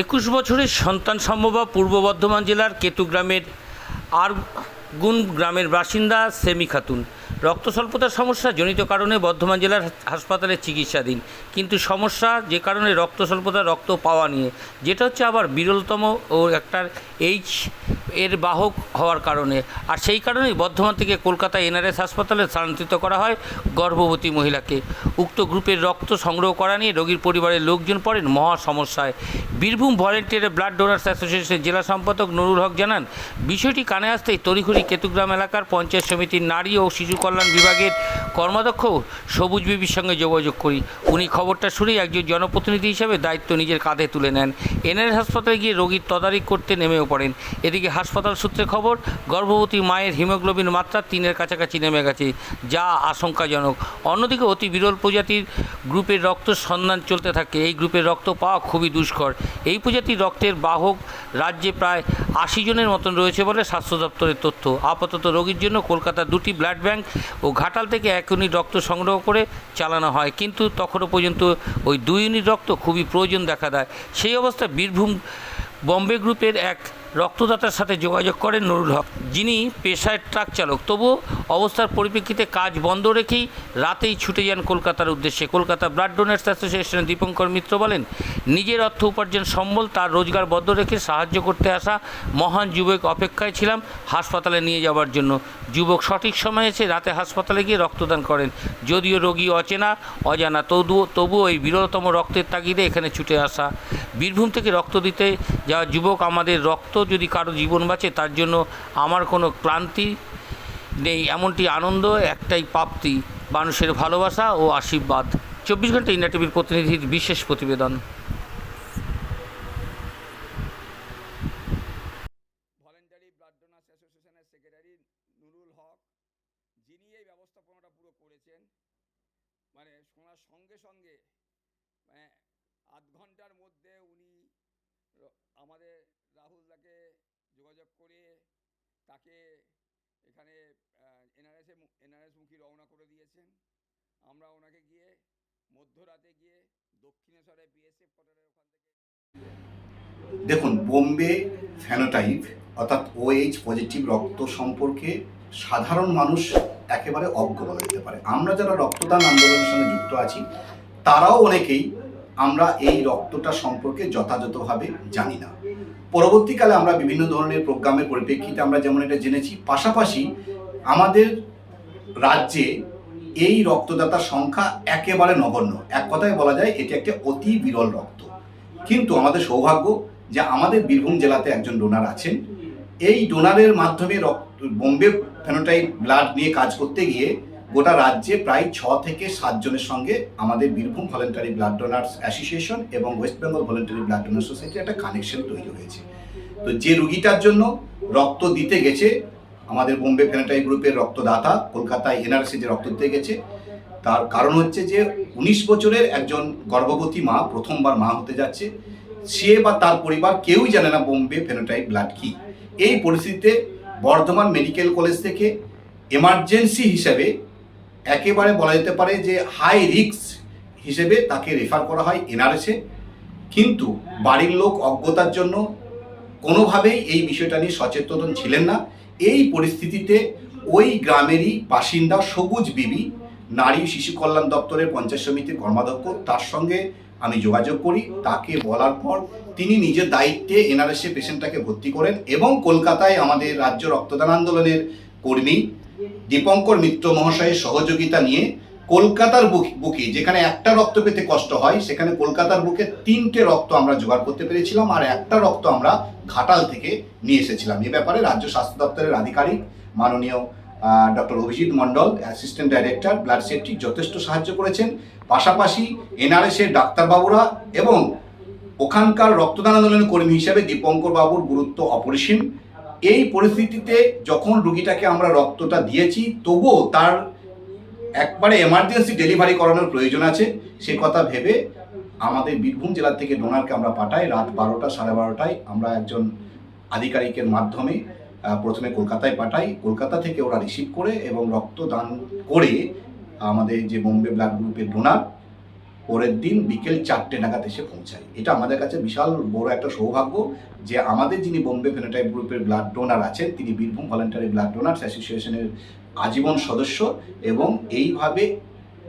একুশ বছরের সন্তান সম্ভবা পূর্ব বর্ধমান জেলার কেতুগ্রামের আরগুন গ্রামের বাসিন্দা সেমি খাতুন। রক্ত স্বল্পতার সমস্যা জনিত কারণে বর্ধমান জেলার হাসপাতালে চিকিৎসাধীন। কিন্তু সমস্যা যে কারণে রক্ত স্বল্পতা, রক্ত পাওয়া নিয়ে। যেটা হচ্ছে আবার বিরলতম ও একটা এইচ এর বাহক হওয়ার কারণে। আর সেই কারণেই বর্ধমান থেকে কলকাতা এনআরএস হাসপাতালে স্থানান্তরিত করা হয় গর্ভবতী মহিলাকে। উক্ত গ্রুপের রক্ত সংগ্রহ করা নিয়ে রোগীর পরিবারের লোকজন পড়েন মহা সমস্যায়। বীরভূম ভলেন্টিয়ার ব্লাড ডোনার্স অ্যাসোসিয়েশনের জেলা সম্পাদক নুরুল হক জানান, বিষয়টি কানে আসতেই তড়িঘড়ি কেতুগ্রাম এলাকার পঞ্চায়েত সমিতির নারী ও শিশু কল্যাণ বিভাগের কর্মাধ্যক্ষ সবুজ বিবির সঙ্গে যোগাযোগ করি। উনি খবরটা শুনেই একজন জনপ্রতিনিধি হিসেবে দায়িত্ব নিজের কাঁধে তুলে নেন। এনআরএস হাসপাতালে গিয়ে রোগীর তদারকি করতে নেমেও পড়েন। এদিকে হাসপাতাল সূত্রে খবর, গর্ভবতী মায়ের হিমোগ্লোবিন মাত্রা তিনের কাছাকাছি নেমে গেছে, যা আশঙ্কাজনক। অন্যদিকে অতি বিরল প্রজাতির গ্রুপের রক্ত সন্ধান চলতে থাকে। এই গ্রুপের রক্ত পাওয়া খুবই দুষ্কর। এই প্রজাতির রক্তের বাহক রাজ্যে প্রায় আশি জনের মতন রয়েছে বলে স্বাস্থ্য দপ্তরের তথ্য। আপাতত রোগীর জন্য কলকাতার দুটি ব্লাড ব্যাংক ও ঘাটাল থেকে এক ইউনিট রক্ত সংগ্রহ করে চালানো হয়। কিন্তু তখনও পর্যন্ত ওই দুই ইউনিট রক্ত খুবই প্রয়োজন দেখা দেয়। সেই অবস্থায় বীরভূম বম্বে গ্রুপের এক রক্তদাতার সাথে যোগাযোগ করেন নুরুল হক। যিনি পেশায় ট্রাক চালক। তবুও অবস্থার পরিপ্রেক্ষিতে কাজ বন্ধ রেখেই রাতেই ছুটে যান কলকাতার উদ্দেশ্যে। কলকাতা ব্লাড ডোনার্স অ্যাসোসিয়েশনের দীপঙ্কর মিত্র বলেন, নিজের অর্থ উপার্জন সম্বল তার রোজগার বদ্ধ রেখে সাহায্য করতে আসা মহান যুবক অপেক্ষায় ছিলাম হাসপাতালে নিয়ে যাওয়ার জন্য। যুবক সঠিক সময়ে এসে রাতে হাসপাতালে গিয়ে রক্তদান করেন। যদিও রোগী অচেনা, অজানা তবুও তবুও এই বিরলতম রক্তের তাগিদে এখানে ছুটে আসা। বীরভূম থেকে রক্ত দিতে যাওয়া যুবক আমাদের রক্ত যদি কারও জীবন বাঁচে, তার জন্য আমার কোনো ক্লান্তি নেই, এমনটি আনন্দ, একটাই প্রাপ্তি, মানুষের ভালোবাসা ও আশীর্বাদ। চব্বিশ ঘণ্টা ইন্ডিয়া টিভির প্রতিনিধির বিশেষ প্রতিবেদন। মানে সঙ্গে সঙ্গে মানে আধ ঘণ্টার মধ্যে উনি র- আমাদের রাহুলদাকে যোগাযোগ করে তাকে এখানে এনআরএসে এনআরএস মুখী রওনা করে দিয়েছেন। আমরা ওনাকে গিয়ে মধ্যরাতে গিয়ে দক্ষিণেশ্বরে বিএসএফ কোয়ার্টারের ওখান থেকে দেখুন, বোম্বে ফ্যানোটাইপ অর্থাৎ ওএইচ পজিটিভ রক্ত সম্পর্কে সাধারণ মানুষ একেবারে অজ্ঞ যেতে পারে। আমরা যারা রক্তদান আন্দোলনের সঙ্গে যুক্ত আছি, তারাও অনেকেই আমরা এই রক্তটা সম্পর্কে যথাযথভাবে জানি না। পরবর্তীকালে আমরা বিভিন্ন ধরনের প্রোগ্রামের পরিপ্রেক্ষিতে আমরা যেমন এটা জেনেছি, পাশাপাশি আমাদের রাজ্যে এই রক্তদাতার সংখ্যা একেবারে নগণ্য। এক কথায় বলা যায়, এটি একটা অতি বিরল রক্ত। কিন্তু আমাদের সৌভাগ্য যে আমাদের বীরভূম জেলাতে একজন ডোনার আছেন। এই ডোনারের মাধ্যমে রক্ত, বোম্বে ফেনোটাইপ ব্লাড নিয়ে কাজ করতে গিয়ে গোটা রাজ্যে প্রায় ছ থেকে সাতজনের সঙ্গে আমাদের Birbhum voluntary blood donors association এবং West Bengal voluntary blood donor সোসাইটির একটা কানেকশন তৈরি হয়েছে। তো যে রুগীটার জন্য রক্ত দিতে গেছে, আমাদের বোম্বে ফেনোটাইপ গ্রুপের রক্তদাতা কলকাতায় এনআরসি যে রক্ত দিতে গেছে, তার কারণ হচ্ছে যে উনিশ বছরের একজন গর্ভবতী মা প্রথমবার মা হতে যাচ্ছে, সে বা তার পরিবার কেউই জানে না বোম্বে ফেনোটাইপ ব্লাড কি। এই পরিস্থিতিতে বর্ধমান মেডিকেল কলেজ থেকে এমার্জেন্সি হিসেবে একেবারে বলা যেতে পারে যে হাই রিস্ক হিসেবে তাকে রেফার করা হয় এনআরএসে কিন্তু বাড়ির লোক অজ্ঞতার জন্য কোনোভাবেই এই বিষয়টা নিয়ে সচেতন ছিলেন না। এই পরিস্থিতিতে ওই গ্রামেরই বাসিন্দা সবুজ বিবি, নারী শিশু কল্যাণ দপ্তরের পঞ্চায়েত সমিতির কর্মাধ্যক্ষ, তার সঙ্গে আমি যোগাযোগ করি। তাকে বলার পর তিনি নিজের দায়িত্বে এনআরএসএ পেশেন্টটাকে ভর্তি করেন এবং কলকাতায় আমাদের রাজ্য রক্তদান আন্দোলনের কর্মী দীপঙ্কর মিত্র মহাশয়ের সহযোগিতা নিয়ে কলকাতার বুক- যেখানে একটা রক্ত পেতে কষ্ট হয়, সেখানে কলকাতার বুকে তিনটে রক্ত আমরা জোগাড় করতে পেরেছিলাম, আর একটা রক্ত আমরা ঘাটাল থেকে নিয়ে এসেছিলাম। এ ব্যাপারে রাজ্য স্বাস্থ্য দপ্তরের আধিকারিক মাননীয় doctor Abhijit Mondal, assistant director, blood safety যথেষ্ট সাহায্য করেছেন। পাশাপাশি এনআরএস এর ডাক্তারবাবুরা এবং ওখানকার রক্তদান আন্দোলনের কর্মী হিসেবে দীপঙ্কর বাবুর গুরুত্ব অপরিসীম। এই পরিস্থিতিতে যখন রুগীটাকে আমরা রক্তটা দিয়েছি, তবুও তার একবারে এমার্জেন্সি ডেলিভারি করানোর প্রয়োজন আছে। সে কথা ভেবে আমাদের বীরভূম জেলা থেকে ডোনারকে আমরা পাঠাই। রাত বারোটা, সাড়ে বারোটায় আমরা একজন আধিকারিকের মাধ্যমে প্রথমে কলকাতায় পাঠাই। কলকাতা থেকে ওরা রিসিভ করে এবং রক্ত দান করে আমাদের যে বোম্বে ব্লাড গ্রুপের ডোনার পরের দিন বিকেল চারটে নাগাদ এসে পৌঁছায়। এটা আমাদের কাছে বিশাল বড় একটা সৌভাগ্য যে আমাদের যিনি বোম্বে ফেনোটাইপ গ্রুপের ব্লাড ডোনার আছেন তিনি বীরভূম ভলেন্টারি ব্লাড ডোনার্স অ্যাসোসিয়েশনের আজীবন সদস্য এবং এইভাবে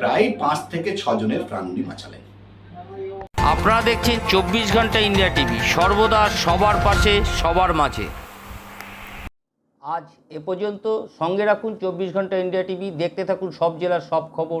প্রায় পাঁচ থেকে ছজনের প্রাণ বাঁচালেন। আপনারা দেখছেন চব্বিশ ঘণ্টা ইন্ডিয়া টিভি সর্বদা সবার পাশে সবার মাঝে। আজ এ পর্যন্ত সঙ্গে রাখুন চব্বিশ ঘণ্টা ইন্ডিয়া টিভি দেখতে থাকুন সব জেলার সব খবর।